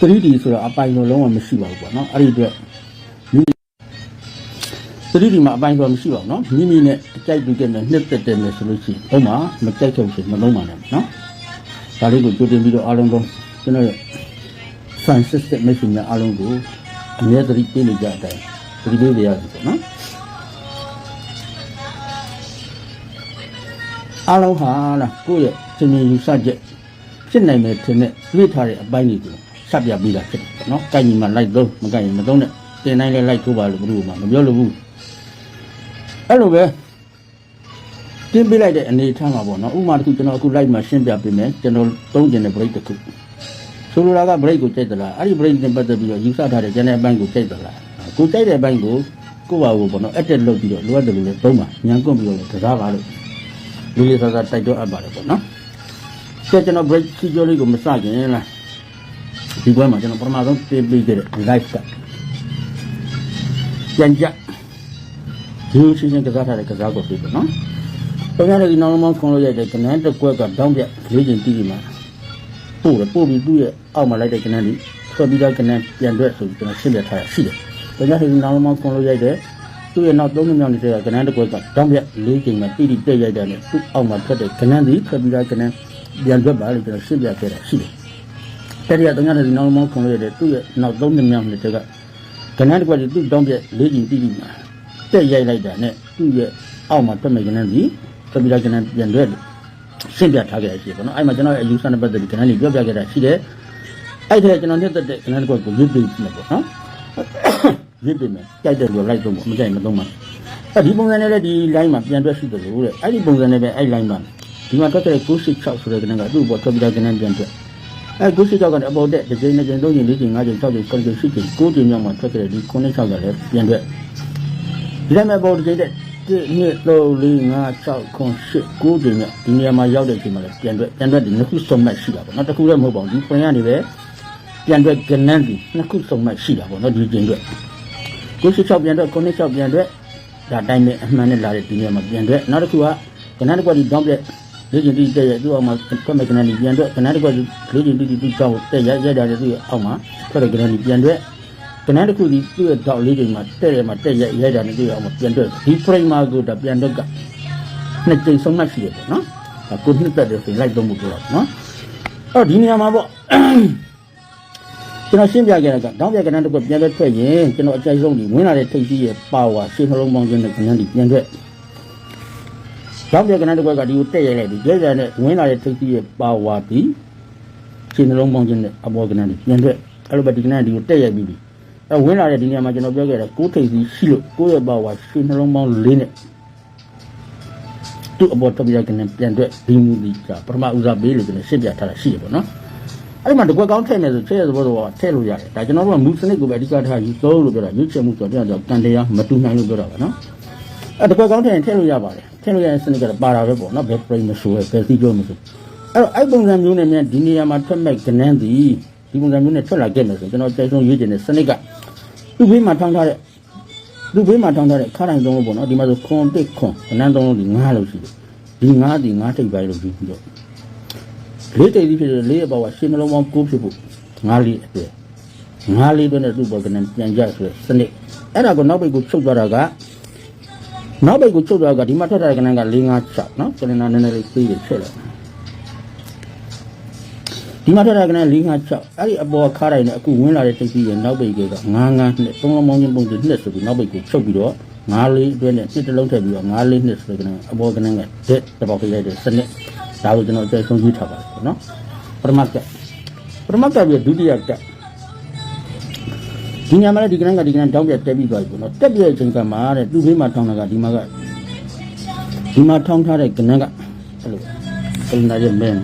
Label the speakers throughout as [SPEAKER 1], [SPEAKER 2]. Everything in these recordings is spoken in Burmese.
[SPEAKER 1] 3D ဆိုတော့အပိုင်တော့လုံးဝမရှိပါဘူးပေါ့နော်အဲ့ဒီအတွက်မိမိ 3D မှာအပိုင်တော့မရှိပါဘူးနော်မိမိနဲ့အကြိုက်ပြီးတဲ့နဲ့နှစ်သက်တယ်နဲ့ဆိုလို့ရှိရင်ဘုံမှာမကြိုက်ခဲ့ဘူးဆိုရင်မလုံးပါနဲ့နော်ဒါလေးကိုကြိုတင်ပြီးတော့အားလုံးတော့ကျွန်တော်ရဲ့ Francis တဲ့မိတ်ဆွေများအားလုံးကိုအမြဲတမ်းပေးနေကြတဲ့အတိုင်းသတိပေးကြရစီပေါ့နော်အားလုံးဟာလားကိုယ့်ရဲ့သင်္ကြန်ယူဆချက်ဖြစ်နိုင်မယ်ထင်တဲ့တွေးထားတဲ့အပိုင်းတွေကို ဆက်ပြပေးတာဖြစ်တယ်ပေါ့နော်။ကိုင်ညီမှာလိုက်သုံးမကိုင်ညီမသုံးနဲ့တင်တိုင်းလည်းလိုက်ထိုးပါလို့ဘယ်လိုမှမပြောလို့ဘူး။အဲ့လိုပဲတင်ပေးလိုက်တဲ့အနေအထားမှာပေါ့နော်။ဥပမာတစ်ခုကျွန်တော်အခုလိုက်မှာရှင်းပြပေးမယ်ကျွန်တော်သုံးကျင်တဲ့ break တစ်ခု။ဆိုလိုတာက break ကိုကြိုက်သလား။အဲ့ဒီ break နဲ့ပတ်သက်ပြီးတော့ယူဆထားတဲ့ကျန်တဲ့အပိုင်းကိုကြိုက်သလား။ကိုကြိုက်တဲ့အပိုင်းကိုကိုယ့်ဘာကိုပေါ့နော် edit လုပ်ပြီးတော့လိုအပ်တယ်လို့လည်းသုံးပါ။ညံကွန့်ပြီးတော့လည်းကစားပါလို့လေးလေးစားစားတိုက်တော့အပ်ပါတယ်ပေါ့နော်။ကျကျွန်တော် break စီကြောလေးကိုမစခင်လား ဒီဘက်မှာကျွန်တော်ပထမဆုံးပေးပေးခဲ့တဲ့ live ကပြန်ကြဒီလိုချင်းချင်းကစားထားတဲ့ကစားကိုပေးတယ်နော်။တကယ်လို့ဒီနောက်မှခွန်လို့ရတဲ့ကနန်းတစ်ကွက်ကတောင်းပြလေးချင်းတီးပြီးမှပို့တယ်ပို့ပြီးသူ့ရဲ့အောက်မှာလိုက်တဲ့ကနန်းဒီထွက်ပြီးတော့ကနန်းပြန်တွက်ဆိုပြီးကျွန်တော်ရှင်းပြထားရရှိတယ်။တကယ်လို့ဒီနောက်မှခွန်လို့ရတဲ့သူ့ရဲ့နောက်၃နှစ်မြောက်နေတဲ့ကနန်းတစ်ကွက်ကတောင်းပြလေးချင်းမှာတီးပြီးတက်ရိုက်တယ်နဲ့သူ့အောက်မှာထွက်တဲ့ကနန်းဒီထွက်ပြီးတော့ကနန်းပြန်တွက်ပါလို့ကျွန်တော်ရှင်းပြခဲ့တာရှိတယ်။ တတိယတညာတဲ့ဒီနောက်မောင်းခွန်လို့ရတဲ့သူ့ရဲ့နောက်သုံးနှစ်မြောက်နှစ်တက်ကကနန်းတစ်ခွက်ကြီးသူ့တောင်းပြက်လေးကြီးတိတိမှာတက်ရိုက်လိုက်တာနဲ့သူ့ရဲ့အောက်မှာတက်မဲ့ကနန်းကြီးသပိလာကနန်းပြန်တွဲရှင်းပြထားခဲ့ရရှိတယ်ပေါ့နော်အဲ့မှာကျွန်တော်ရဲ့အယူဆနဲ့ပတ်သက်ပြီးကနန်းလေးပြောပြခဲ့တာရှိတယ်အဲ့ဒါကျွန်တော်နှစ်သက်တဲ့ကနန်းတစ်ခွက်ကိုရွတ်ပြီးမယ်ပေါ့နော်ရွတ်ပြီးမယ်ကြိုက်တဲ့လိုလိုက်သုံးပေါ့မကြိုက်မသုံးပါအဲ့ဒီပုံစံနဲ့လည်းဒီ line မှာပြန်တွဲရှိတယ်လို့တဲ့အဲ့ဒီပုံစံနဲ့ပဲအဲ့ line မှာဒီမှာထွက်တဲ့966ဆိုတဲ့ကနန်းကသူ့ဘောထွက်ပြီးတာကနန်းပြန်တွဲ အဲကုရှိကြောက်ကအပေါ်တက်တစ်ကြိမ်နှစ်ကြိမ်သုံးကြိမ်လေးကြိမ်ငါးကြိမ်၆ကြိမ်၇ကြိမ်၈ကြိမ်၉ကြိမ်မြောက်မှာထွက်ခဲ့တဲ့ဒီ9 6ကလည်းပြန်တွက်ဒီတိုင်းမဲ့ပေါ်တစ်ကြိမ်တဲ့1 2 3 4 5 6 9 8 9ကြိမ်မြောက်ဒီနေရာမှာရောက်တဲ့အချိန်မှာလည်းပြန်တွက်ပြန်တွက်ဒီနှစ်ခုစုံမဲ့ရှိတာပေါ့နော်တစ်ခုလည်းမဟုတ်ပါဘူးဒီပြင်ကနေပဲပြန်တွက်ကနန်းဒီနှစ်ခုစုံမဲ့ရှိတာပေါ့နော်ဒီကြိမ်တွက်ကုရှိ6ပြန်တွက်9 6ပြန်တွက်ဒါတိုင်းပဲအမှန်နဲ့လာတဲ့ဒီနေရာမှာပြန်တွက်နောက်တစ်ခုကကနန်းတစ်ခွက်ဒီတောင်းပြက် လေးကျင်တိတက်ရဲ့သူ့အောက်မှာထွက်မဲ့ကနန်းကြီးပြန်တော့ကနန်းတစ်ခွက်လေးကျင်တိတိသူ့ကြောက်တက်ရရကြတယ်သူ့ရဲ့အောက်မှာထွက်တဲ့ကနန်းကြီးပြန်တော့ကနန်းတစ်ခုဒီသူ့ရဲ့တောက်လေးကျင်မှာတက်ရမှာတက်ရရကြတယ်သူ့ရဲ့အောက်မှာပြန်တော့ဒီ frame မှာကိုဒါပြန်တော့ကနှစ်ကြိမ်ဆုံးမှရှိတယ်ပေါ့နော်ဒါကိုနှစ်သက်တယ်ဆိုရင်လိုက်သုံးဖို့ပြောတာပေါ့နော်အဲ့ဒီနေရာမှာပေါ့ကျွန်တော်ရှင်းပြခဲ့တာကတောင်းပြကနန်းတစ်ခွက်ပြန်လဲထွက်ရင်ကျွန်တော်အကြိုက်ဆုံးဒီဝင်လာတဲ့ထိပ်ကြီးရဲ့ပါဝါရှင်းနှလုံးပေါင်းခြင်းနဲ့ကနန်းကြီးပြန်ထွက် ရောက်တဲ့ကနန်းတစ်ခွက်ကဒီကိုတက်ရိုက်လိုက်ပြီးကြဲကြဲနဲ့ဝင်လာတဲ့ထိပ်ကြီးရဲ့ပါဝါပြီးခြေနှလုံးပေါင်းခြင်းနဲ့အပေါ်ကနန်းကြီးပြန်ထွက်အဲ့လိုပဲဒီကနန်းဒီကိုတက်ရိုက်ပြီးပြီအဲ့ဝင်လာတဲ့ဒီနေရာမှာကျွန်တော်ပြောခဲ့တဲ့ကိုးထိပ်ကြီးရှိလို့ကိုယ့်ရဲ့ပါဝါခြေနှလုံးပေါင်း၄နဲ့သူ့အပေါ်တက်ပြီးကနန်းပြန်ထွက်ဒီမူဒီကပထမဦးစားပေးလို့ကျွန်တော်ရှင်းပြထားတာရှိတယ်ပေါ့နော်အဲ့ဒီမှာတကွက်ကောင်းထည့်မယ်ဆိုထည့်ရတဲ့ဘောတော့ထည့်လို့ရတယ်ဒါကျွန်တော်တို့ကမူစနစ်ကိုပဲအဓိကထားယူသုံးလို့ပြောတာရွေးချယ်မှုဆိုတော့တရားကြောင့်ကန်တရားမတူနိုင်လို့ပြောတာပါနော်အဲ့တကွက်ကောင်းထည့်ရင်ထည့်လို့ရပါတယ် ထည့်လို့ရရင်စနစ်ကတော့ပါတာပဲပေါ့နော်ဘယ် frame မဆိုးပဲဘယ်စီကြောမဆိုအဲ့တော့အဲ့ပုံစံမျိုးနဲ့မြန်ဒီနေရာမှာထွက်မဲ့ကနန်းသည်ဒီပုံစံမျိုးနဲ့ထွက်လာခဲ့မယ်ဆိုကျွန်တော်ကြိုက်ဆုံးရွေးချင်တဲ့စနစ်ကသူ့ဘေးမှာထောင်းထားတဲ့သူ့ဘေးမှာထောင်းထားတဲ့ခါတိုင်းသုံးလို့ပေါ့နော်ဒီမှာဆိုခွန်တစ်ခွန်ကနန်းသုံးလို့ဒီငါးလို့ရှိတယ်ဒီငါးဒီငါးထိပ်ပိုင်းလို့ယူပြီးတော့လေးတိတ်ကြီးဖြစ်တဲ့လေးရဲ့ဘောကရှင်းနှလုံးပေါင်းကိုးဖြစ်ဖို့ငါးလေးအတွေ့ငါးလေးအတွက်နဲ့သူ့ဘောကနန်းပြန်ကြဆိုတဲ့စနစ်အဲ့ဒါကိုနောက်ပိတ်ကိုချုပ်သွားတာက နောက်ဘက်ကိုချုပ်သွားကဒီမှာထွက်ထားတဲ့ကဏ္ဍက4 5 6နော်ကဏ္ဍနည်းနည်းလေးပြေးပြီးဖြစ်လာဒီမှာထွက်ထားတဲ့ကဏ္ဍ4 5 6အဲ့ဒီအပေါ်ခါတိုင်းနဲ့အခုဝင်လာတဲ့တိတ်ကြီးရဲ့နောက်ဘက်က9 5နှစ်သုံးလုံးပေါင်းချင်းပုံစံနှစ်ဆိုပြီးနောက်ဘက်ကိုချုပ်ပြီးတော့9လေးအတွင်းနဲ့နှစ်တစ်လုံးထည့်ပြီးတော့9လေးနှစ်ဆိုတဲ့ကဏ္ဍအပေါ်ကဏ္ဍကဒက်တပေါက်ပြလိုက်တဲ့စနစ်ဒါကိုကျွန်တော်အကျဉ်းဆုံးကြည့်ထားပါတယ်ပေါ့နော်ပထမကပထမကပြီးဒုတိယက ဒီညမှာလည်းဒီကနန်းကဒီကနန်းတောင်းပြတက်ပြီးသွားပြီပေါ့နော်တက်ပြတဲ့အချိန်ကမှတဲ့သူ့ဘေးမှာထောင်းတာကဒီမှာကဒီမှာထောင်းထားတဲ့ကနန်းကအဲ့လိုကလနာရဲ့မင်း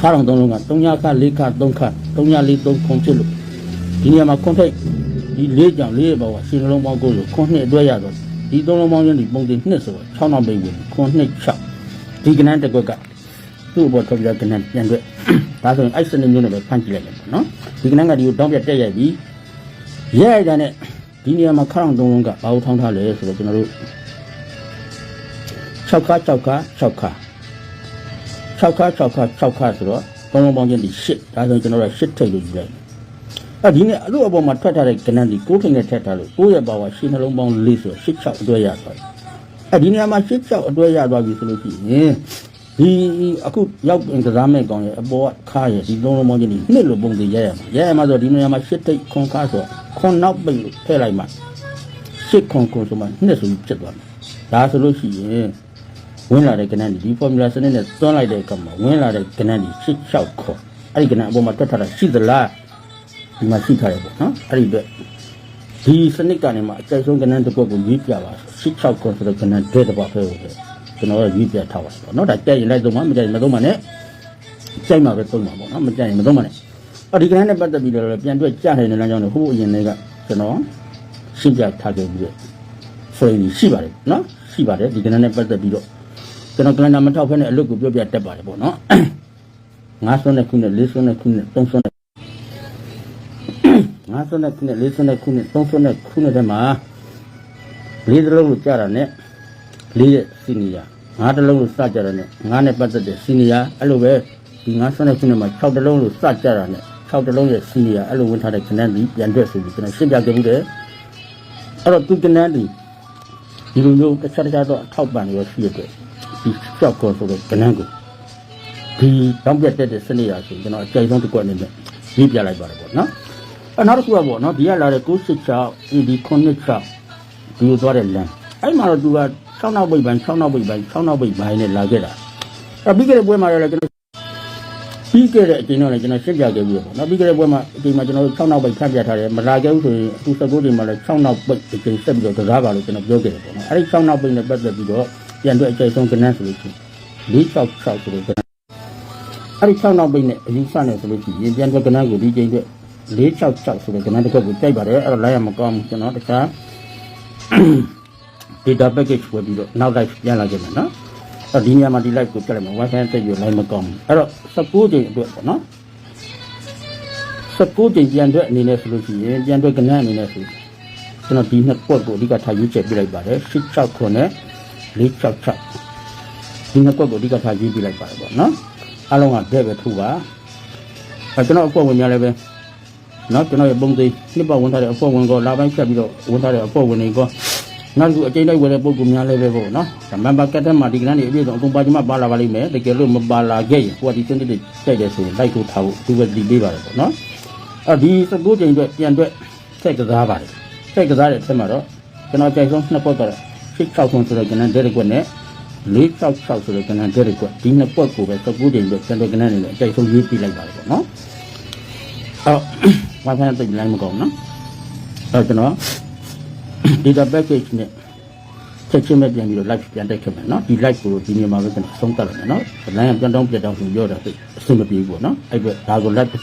[SPEAKER 1] ခါတော်သုံးလုံးက3ညခ4ခ3ခ3ည4 3ခုဖြစ်လို့ဒီညမှာခွန်ထိတ်ဒီ၄ကြောင်၄ရဲ့ဘဝရှင်လုံးပေါင်းကိုလို့ခွန်နှစ်အတွက်ရတော့ဒီသုံးလုံးပေါင်းချင်းဒီပုံတင်နှစ်ဆိုတော့6နောက်ပိတ်ဝင်ခွန်နှစ်6ဒီကနန်းတစ်ကွက်ကသူ့ဘောထွက်ပြီးတော့ကနန်းပြန်တွေ့ ဒါဆိုရင်အဲ့စနစ်မျိုးနဲ့ပဲဖန်ကြည့်လိုက်မယ်နော်ဒီကနန်းကဒီကိုတောင်းပြတက်ရိုက်ပြီးရဲရိုက်တာနဲ့ဒီနေရာမှာခါအောင်သုံးလုံးကဘာလို့ထောင်းထားလဲဆိုတော့ကျွန်တော်တို့6ခါ6ခါ6ခါ6ခါ6ခါ6ခါဆိုတော့သုံးလုံးပေါင်းချင်းဒီ8ဒါဆိုကျွန်တော်တို့8ထိပ်လို့ယူလိုက်အဲဒီနေ့အလို့အပေါ်မှာထွက်ထားတဲ့ကနန်းဒီ6ထိပ်နဲ့ထက်ထားလို့9ရဲ့ပါဝါ8နှလုံးပေါင်း4ဆို8 6အတွဲရသွားတယ်အဲဒီနေရာမှာ8 6အတွဲရသွားပြီဆိုလို့ရှိရင် ဒီအခုရောက်ကစားမဲ့ကောင်ရဲ့အပေါ်ကခါရဲ့ဒီသုံးလုံးပေါင်းချင်းဒီနှစ်လို့ပုံသေးရရမှာရရမှာဆိုဒီနေရာမှာ8ထိပ်ခွန်ခါဆိုခွန်နောက်ပိတ်လို့ထည့်လိုက်မှာ8ခွန်ခွန်ဆိုမှနှစ်ဆိုပြီးဖြစ်သွားတယ်ဒါဆိုလို့ရှိရင်ဝင်လာတဲ့ကဏ္ဍဒီ formula စနစ်နဲ့သွန်းလိုက်တဲ့အခါမှာဝင်လာတဲ့ကဏ္ဍဒီ66ခေါ်အဲ့ဒီကဏ္ဍအပေါ်မှာတွက်ထားတာရှိသလားဒီမှာရှိထားတယ်ပေါ့နော်အဲ့ဒီအတွက်ဒီစနစ်ကနေမှအကျဆုံးကဏ္ဍတစ်ခုကိုရေးပြပါ66ခေါ်ဆိုတဲ့ကဏ္ဍတဲ့တစ်ပတ်ပဲဟုတ်တယ် ကျွန်တော်ကရေးပြထားပါတယ်ပေါ့နော်ဒါကြိုက်ရင်လိုက်သုံးပါမကြိုက်ရင်မသုံးပါနဲ့ကြိုက်မှာပဲသုံးပါပေါ့နော်မကြိုက်ရင်မသုံးပါနဲ့အဲ့ဒီကဏ္ဍနဲ့ပတ်သက်ပြီးတော့ပြန်တွက်ကြနိုင်တဲ့လမ်းကြောင်းတွေဟိုးအရင်တွေကကျွန်တော်ရှင်းပြထားခဲ့ပြီးတော့ဆိုရင်ရှိပါတယ်နော်ရှိပါတယ်ဒီကဏ္ဍနဲ့ပတ်သက်ပြီးတော့ကျွန်တော်ကလန်ဒါမထောက်ဖဲနဲ့အလုပ်ကိုပြောပြတတ်ပါတယ်ပေါ့နော်ငါးဆွနဲ့ခုနဲ့လေးဆွနဲ့ခုနဲ့သုံးဆွနဲ့ငါးဆွနဲ့ခုနဲ့လေးဆွနဲ့ခုနဲ့သုံးဆွနဲ့ခုနဲ့တည်းမှာလေးသလုံးကိုကြားတာနဲ့ လေးရဲ့စီနီယာငါးတလုံးကိုစကြတာနဲ့ငါးနဲ့ပတ်သက်တဲ့စီနီယာအဲ့လိုပဲဒီငါးဆွနဲ့ခုနဲ့မှာ6တလုံးကိုစကြတာနဲ့6တလုံးရဲ့စီနီယာအဲ့လိုဝင်ထားတဲ့ခဏဒီပြန်တွက်ဆိုပြီးကျွန်တော်ရှင်းပြခဲ့မှုတယ်အဲ့တော့သူကနန်းဒီဒီလိုမျိုးတစ်ခြားတစ်ခြားတော့အထောက်ပံ့ရောရှိရတဲ့ဒီကြောက်ကောဆိုတဲ့ကဏ္ဍကိုဒီတောင်းပြတ်တဲ့စနစ်ရဆိုကျွန်တော်အကြိုက်ဆုံးတစ်ကွက်အနေနဲ့ရေးပြလိုက်ပါတယ်ပေါ့နော်အဲနောက်တစ်ခုကပေါ့နော်ဒီကလာတဲ့966 AD 96ဒီလိုသွားတဲ့လမ်းအဲ့မှာတော့သူက 6နောက်ပိတ်ပိုင်း6နောက်ပိတ်ပိုင်း6နောက်ပိတ်ပိုင်းနဲ့လာခဲ့တာအဲပြီးခဲ့တဲ့ပွဲမှာလည်းကျွန်တော်ပြီးခဲ့တဲ့အချိန်တော့လည်းကျွန်တော်ရှင်းပြခဲ့ပြီးပေါ့နော်ပြီးခဲ့တဲ့ပွဲမှာအချိန်မှာကျွန်တော်6နောက်ပိတ်ဖြန့်ပြထားတယ်မလာခဲ့ဘူးဆိုရင်အခု19ချိန်မှာလည်း6နောက်ပိတ်အချိန်ဆက်ပြီးတော့ကစားပါလို့ကျွန်တော်ပြောခဲ့တယ်ပေါ့နော်အဲ့ဒီ6နောက်ပိတ်နဲ့ပတ်သက်ပြီးတော့ပြန်အတွက်အကျိတ်ဆုံးကဏ္ဍဆိုလို့ရှိရင်466ဆိုတဲ့ကဏ္ဍအဲ့ဒီ6နောက်ပိတ်နဲ့အယူဆနဲ့ဆိုလို့ရှိရင်ပြန်အတွက်ကဏ္ဍကိုဒီကျိန်အတွက်466ဆိုတဲ့ကဏ္ဍတစ်ခုကိုတိုက်ပါတယ်အဲ့တော့လိုက်ရမကောင်းဘူးကျွန်တော်တခြား data package ဝယ်ပြီးတော့နောက် live ပြန်လာကြမယ်နော်အဲ့တော့ဒီညမှာဒီ live ကိုပြလိုက်မယ် wifi တက်ပြီးလိုက်မကောင်းဘူးအဲ့တော့19ချိန်အတွက်ပေါ့နော်19ချိန်ပြန်အတွက်အနေနဲ့ဆိုလို့ရှိရင်ပြန်အတွက်ကဏ္ဍအနေနဲ့ဆိုကျွန်တော်ဒီနှစ်ပွက်ကိုအဓိကထားရွေးချယ်ပြလိုက်ပါတယ်669ခုနဲ့466ဒီနှစ်ကွက်ကိုအဓိကထားရေးပြလိုက်ပါတယ်ပေါ့နော်အားလုံးကဒဲ့ပဲထူပါအဲကျွန်တော်အကွက်ဝင်များလည်းပဲနော်ကျွန်တော်ရဲ့ပုံသေးနှစ်ပတ်ဝင်ထားတဲ့အကွက်ဝင်ကောလာပိုင်းဖြတ်ပြီးတော့ဝင်ထားတဲ့အကွက်ဝင်တွေကော နောက်တစ်ခုအကျိန်လိုက်ဝယ်တဲ့ပုံကူများလည်းပဲပေါ့နော်ဒါမန်ပါကတ်တဲ့မှာဒီကနေ့နေအပြည့်စုံအကုန်ပါချင်မှပါလာပါလိမ့်မယ်တကယ်လို့မပါလာခဲ့ရင်ဟိုကဒီစနစ်တွေတိုက်တယ်ဆိုရင်လိုက်ကိုထားဖို့သူပဲဒီပေးပါတယ်ပေါ့နော်အဲဒီ19ချိန်အတွက်ပြန်အတွက်ဆက်ကစားပါတယ်ဆက်ကစားတဲ့အထက်မှာတော့ကျွန်တော်ကြိုက်ဆုံးနှစ်ပတ်တော့660ဆိုတဲ့ကဏ္ဍဒဲရက်ကွက်နဲ့466ဆိုတဲ့ကဏ္ဍဒဲရက်ကွက်ဒီနှစ်ပွက်ကိုပဲ19ချိန်အတွက်ကျန်တဲ့ကဏ္ဍနေနဲ့အကြိုက်ဆုံးရေးပြလိုက်ပါတယ်ပေါ့နော်အော် wifi တိတ်လိုင်းမကောင်းနော်အဲ့ကျွန်တော် data package နဲ့ချက်ချင်းပဲပြန်ပြီးတော့ live ပြန်တက်ခဲ့မယ်နော်ဒီ live ကိုဒီနေ့မှာပဲကျွန်တော်ဆုံးသက်လိုက်မယ်နော်လိုင်းကပြန်တောင်းပြတောင်းဆိုပြောတာသိအဆင်မပြေဘူးပေါ့နော်အဲ့ဘက်ဒါကို live